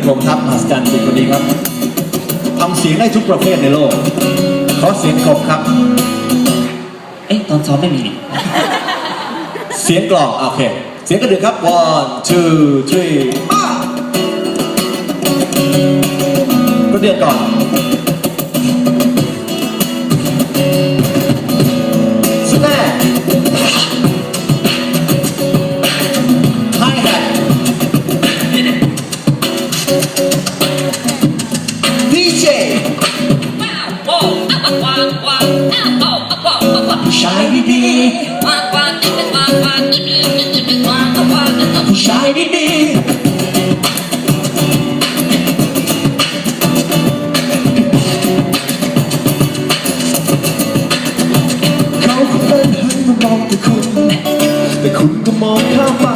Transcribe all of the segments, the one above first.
อนผมครับมหัศจรรย์จริงคนนี้ครับทำเสียงได้ทุกประเภทในโลกขอเสียงกบครับ เอ๊ะตอนซ้อมไม่มีนี่เสียงกลองโอเค เสียงกระดึกครับ one two three มาก็เดือนก่อน ชายดีๆผู้ชายดีเขาคนนั้นหันมามองแต่คุณแต่คุณก็มองข้ามไป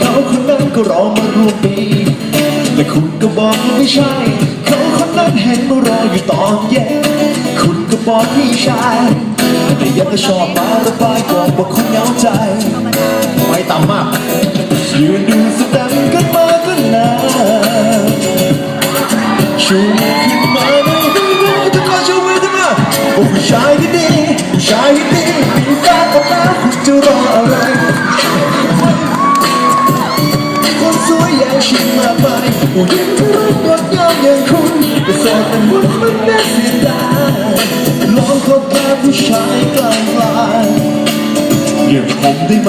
เขาคนนั้นก็รอมาร่วมปี แต่คุณก็บอกไม่ใช่ เขาคนนั้นเห็นมารออยู่ตอนเย็น คุณก็บอกพี่ชาย แต่ยังก็ชอบมาระบายบอกว่าคุณเหงาใจ ไม่ต่ำมากยืนดูสแสดงกันมาก็นานชูมือขึ้นมาในห้องน้ำทุกคนชูมือขึ้นมาโอ้ผู้ชายที่ดีผู้ชายที่ดีมีแฟนกับแล้วคุณจะรออะไรคนสวยอย่างฉันมากมาย ผู้หญิงที่รักงดงามอย่างคุณแต่โสดแต่มุนมันน่าเสียดายลองคบแค่ผู้ชายกลางกลายอย่างผมได้ไหม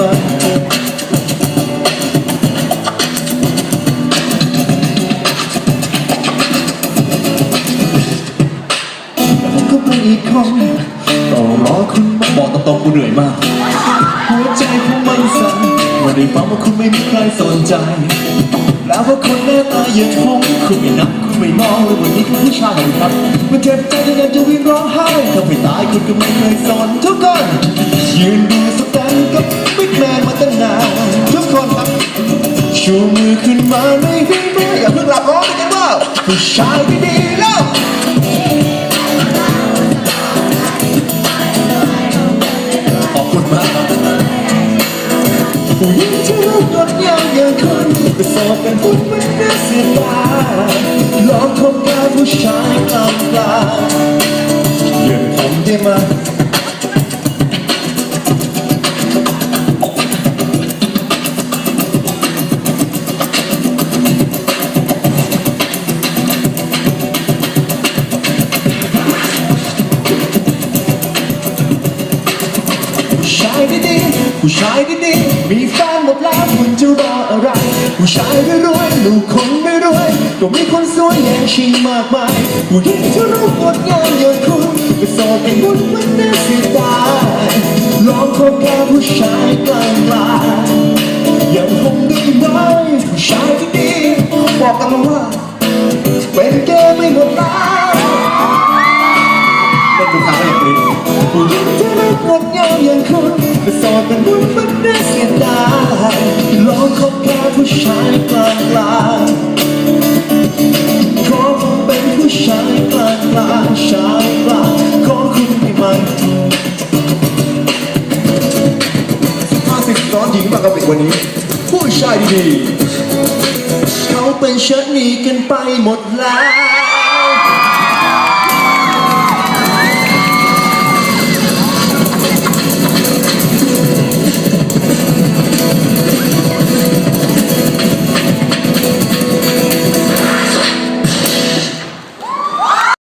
ผมก็เป็นอีกคนต้องรอคุณบอกตรงๆกูเหนื่อยมาก มื่อได้ฟังว่าคุณไม่มีใครสนใจ แล้วว่าคนหน้าตาอย่างผมคุณไม่นับคุณไม่มองเลยวันนี้คุณผู้ชายครับมันเจ็บใจจนอยากจะวิ่งร้องไห้ถ้าไม่ตายคุณก็ไม่เคยสนทุกคนยืนดูสแตนกับบิ๊กแมนมาตั้งนานทุกคนครับชูมือขึ้นมาในที่แม่อย่าเพิ่งหลับร้องกันว่าผู้ชายที่ดีแล้ว ผู้หญิงที่รูปงดงามอย่างคุณก็สอบเป็นผู้ไม่น่าเสียดายลองคบกับผู้ชายกลางกลางอย่างผมได้ไหม ผู้ชายดีๆมีแฟนหมดแล้วคุณจะรออะไร ผู้ชายรวยๆลูกคนไม่รวยก็มีคนสวยแย่งชิงมากมายผู้หญิงที่รูปงดงามอย่างคุณก็โสดเป็นบุญมันน่าเสียดายลองคบแค่ผู้ชายกลางลางอย่างคงได้ไหมผู้ชาย เป็นบุญมันน่าเสียดายลองคบแค่ผู้ชายกลางกลางขอผมเป็นผู้ชายกลางกลางชายกลางขอคุณได้ไหมห้าสิบสองหญิงมากกับอีกวันนี้ ผู้ชายดีๆเขาเป็นเชิดหนีกันไปหมดแล้ว